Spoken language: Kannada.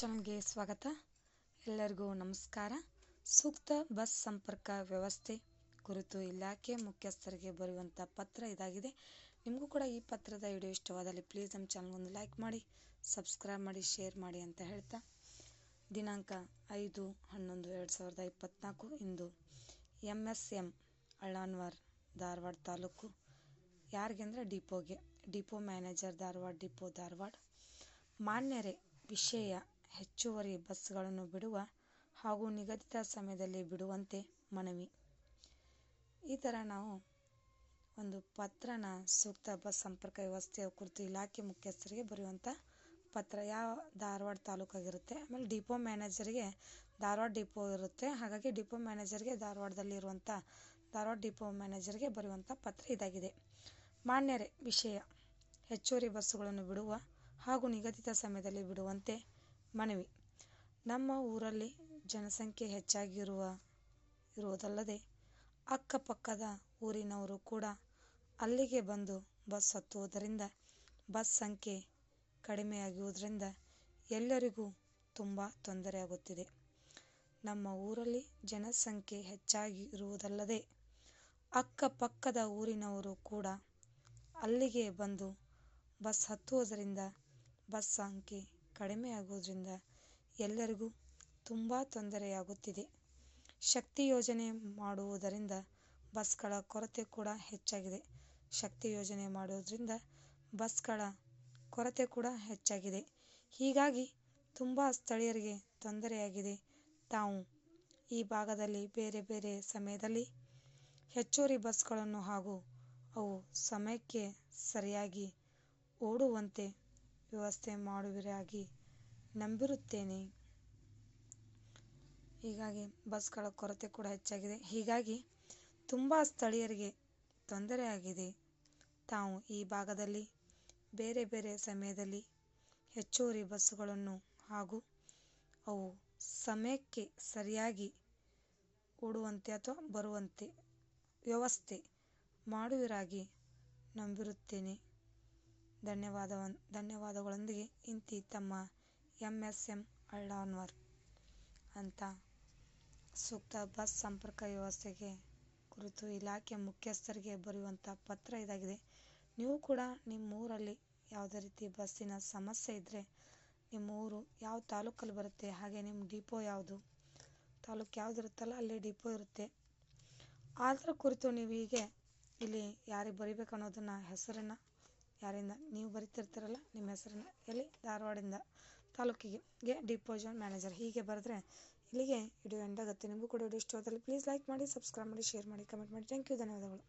ಚಾನಲ್ಗೆ ಸ್ವಾಗತ. ಎಲ್ಲರಿಗೂ ನಮಸ್ಕಾರ. ಸೂಕ್ತ ಬಸ್ ಸಂಪರ್ಕ ವ್ಯವಸ್ಥೆ ಕುರಿತು ಇಲಾಖೆ ಮುಖ್ಯಸ್ಥರಿಗೆ ಬರುವಂಥ ಪತ್ರ ಇದಾಗಿದೆ. ನಿಮಗೂ ಕೂಡ ಈ ಪತ್ರದ ವಿಡಿಯೋ ಇಷ್ಟವಾದಲ್ಲಿ ಪ್ಲೀಸ್ ನಮ್ಮ ಚಾನಲ್ಗೊಂದು ಲೈಕ್ ಮಾಡಿ ಸಬ್ಸ್ಕ್ರೈಬ್ ಮಾಡಿ ಶೇರ್ ಮಾಡಿ ಅಂತ ಹೇಳ್ತಾ. ದಿನಾಂಕ ಐದು ಹನ್ನೊಂದು ಎರಡು ಸಾವಿರದ ಇಪ್ಪತ್ತ್ನಾಲ್ಕು ಇಂದು M S M Alnavar Dharwad taluk. ಯಾರಿಗೆ ಅಂದರೆ ಡಿಪೋಗೆ. Depot manager Dharwad, depot Dharwad. ಮಾನ್ಯರೇ ವಿಷಯ ಹೆಚ್ಚುವರಿ ಬಸ್ಗಳನ್ನು ಬಿಡುವ ಹಾಗೂ ನಿಗದಿತ ಸಮಯದಲ್ಲಿ ಬಿಡುವಂತೆ ಮನವಿ. ಈ ಥರ ನಾವು ಒಂದು ಪತ್ರನ ಸೂಕ್ತ ಬಸ್ ಸಂಪರ್ಕ ವ್ಯವಸ್ಥೆಯ ಕುರಿತು ಇಲಾಖೆ ಮುಖ್ಯಸ್ಥರಿಗೆ ಬರೆಯುವಂಥ ಪತ್ರ. ಯಾವ ಧಾರವಾಡ ತಾಲೂಕಾಗಿರುತ್ತೆ? ಆಮೇಲೆ ಡಿಪೋ ಮ್ಯಾನೇಜರಿಗೆ ಧಾರವಾಡ ಡಿಪೋ ಇರುತ್ತೆ. ಹಾಗಾಗಿ ಡಿಪೋ ಮ್ಯಾನೇಜರ್ಗೆ ಧಾರವಾಡದಲ್ಲಿ ಇರುವಂಥ ಧಾರವಾಡ ಡಿಪೋ ಮ್ಯಾನೇಜರ್ಗೆ ಬರೆಯುವಂಥ ಪತ್ರ ಇದಾಗಿದೆ. ಮಾನ್ಯರೇ, ವಿಷಯ. ಹೆಚ್ಚುವರಿ ಬಸ್ಸುಗಳನ್ನು ಬಿಡುವ ಹಾಗೂ ನಿಗದಿತ ಸಮಯದಲ್ಲಿ ಬಿಡುವಂತೆ ಮನವಿ. ನಮ್ಮ ಊರಲ್ಲಿ ಜನಸಂಖ್ಯೆ ಹೆಚ್ಚಾಗಿರುವ ಇರುವುದಲ್ಲದೆ ಅಕ್ಕಪಕ್ಕದ ಊರಿನವರು ಕೂಡ ಅಲ್ಲಿಗೆ ಬಂದು ಬಸ್ ಹತ್ತುವುದರಿಂದ ಬಸ್ ಸಂಖ್ಯೆ ಕಡಿಮೆಯಾಗುವುದರಿಂದ ಎಲ್ಲರಿಗೂ ತುಂಬ ತೊಂದರೆಯಾಗುತ್ತಿದೆ ನಮ್ಮ ಊರಲ್ಲಿ ಜನಸಂಖ್ಯೆ ಹೆಚ್ಚಾಗಿ ಇರುವುದಲ್ಲದೆ ಅಕ್ಕಪಕ್ಕದ ಊರಿನವರು ಕೂಡ ಅಲ್ಲಿಗೆ ಬಂದು ಬಸ್ ಹತ್ತುವುದರಿಂದ ಬಸ್ ಸಂಖ್ಯೆ ಕಡಿಮೆಯಾಗುವುದರಿಂದ ಎಲ್ಲರಿಗೂ ತುಂಬ ತೊಂದರೆಯಾಗುತ್ತಿದೆ. ಶಕ್ತಿ ಯೋಜನೆ ಮಾಡುವುದರಿಂದ ಬಸ್ಗಳ ಕೊರತೆ ಕೂಡ ಹೆಚ್ಚಾಗಿದೆ. ಶಕ್ತಿ ಯೋಜನೆ ಮಾಡೋದರಿಂದ ಬಸ್ಗಳ ಕೊರತೆ ಕೂಡ ಹೆಚ್ಚಾಗಿದೆ. ಹೀಗಾಗಿ ತುಂಬ ಸ್ಥಳೀಯರಿಗೆ ತೊಂದರೆಯಾಗಿದೆ. ತಾವು ಈ ಭಾಗದಲ್ಲಿ ಬೇರೆ ಬೇರೆ ಸಮಯದಲ್ಲಿ ಹೆಚ್ಚುವರಿ ಬಸ್ಗಳನ್ನು ಹಾಗೂ ಅವು ಸಮಯಕ್ಕೆ ಸರಿಯಾಗಿ ಓಡುವಂತೆ ವ್ಯವಸ್ಥೆ ಮಾಡುವಿರಾಗಿ ನಂಬಿರುತ್ತೇನೆ. ಹೀಗಾಗಿ ಬಸ್ಗಳ ಕೊರತೆ ಕೂಡ ಹೆಚ್ಚಾಗಿದೆ. ಹೀಗಾಗಿ ತುಂಬ ಸ್ಥಳೀಯರಿಗೆ ತೊಂದರೆಯಾಗಿದೆ ತಾವು ಈ ಭಾಗದಲ್ಲಿ ಬೇರೆ ಬೇರೆ ಸಮಯದಲ್ಲಿ ಹೆಚ್ಚುವರಿ ಬಸ್ಸುಗಳನ್ನು ಹಾಗೂ ಅವು ಸಮಯಕ್ಕೆ ಸರಿಯಾಗಿ ಓಡುವಂತೆ ಅಥವಾ ಬರುವಂತೆ ವ್ಯವಸ್ಥೆ ಮಾಡುವಿರಾಗಿ ನಂಬಿರುತ್ತೇನೆ. ಧನ್ಯವಾದಗಳೊಂದಿಗೆ ಇಂತಿ ತಮ್ಮ ಎಂಎಸ್ಎಂ ಅಳ್ಳಾನ್ವರ್ ಅಂತ ಸೂಕ್ತ ಬಸ್ ಸಂಪರ್ಕ ವ್ಯವಸ್ಥೆಗೆ ಕುರಿತು ಇಲಾಖೆ ಮುಖ್ಯಸ್ಥರಿಗೆ ಬರೆಯುವಂಥ ಪತ್ರ ಇದಾಗಿದೆ. ನೀವು ಕೂಡ ನಿಮ್ಮ ಊರಲ್ಲಿ ಯಾವುದೇ ರೀತಿ ಬಸ್ಸಿನ ಸಮಸ್ಯೆ ಇದ್ದರೆ ನಿಮ್ಮ ಊರು ಯಾವ ತಾಲೂಕಲ್ಲಿ ಬರುತ್ತೆ, ಹಾಗೆ ನಿಮ್ಮ ಡಿಪೋ ಯಾವುದು, ತಾಲೂಕು ಯಾವ್ದು ಇರುತ್ತಲ್ಲ ಅಲ್ಲಿ ಡಿಪೋ ಇರುತ್ತೆ. ಅದರ ಕುರಿತು ನೀವು ಹೀಗೆ ಇಲ್ಲಿ ಯಾರಿಗೆ ಬರಿಬೇಕು ಅನ್ನೋದನ್ನ ಹೆಸರನ್ನು ಯಾರಿಂದ ನೀವು ಬರಿತಿರ್ತೀರಲ್ಲ, ನಿಮ್ಮ ಹೆಸರನ್ನ ಎಲ್ಲಿ? ಧಾರವಾಡದಿಂದ ತಾಲೂಕಿಗೆ ಗೆ ಡಿಪೋಜನ್ ಮ್ಯಾನೇಜರ್. ಹೀಗೆ ಬರೆದ್ರೆ ಇಲ್ಲಿಗೆ ವಿಡಿಯೋ ಎಂಡ್ ಆಗುತ್ತೆ. ನಿಮಗೂ ಕೂಡ ವಿಡಿಯೋ ಇಷ್ಟವಾದಲ್ಲಿ ಪ್ಲೀಸ್ ಲೈಕ್ ಮಾಡಿ ಸಬ್ಸ್ಕ್ರೈಬ್ ಮಾಡಿ ಶೇರ್ ಮಾಡಿ ಕಮೆಂಟ್ ಮಾಡಿ. ಥ್ಯಾಂಕ್ ಯು ಧನ್ಯವಾದಗಳು.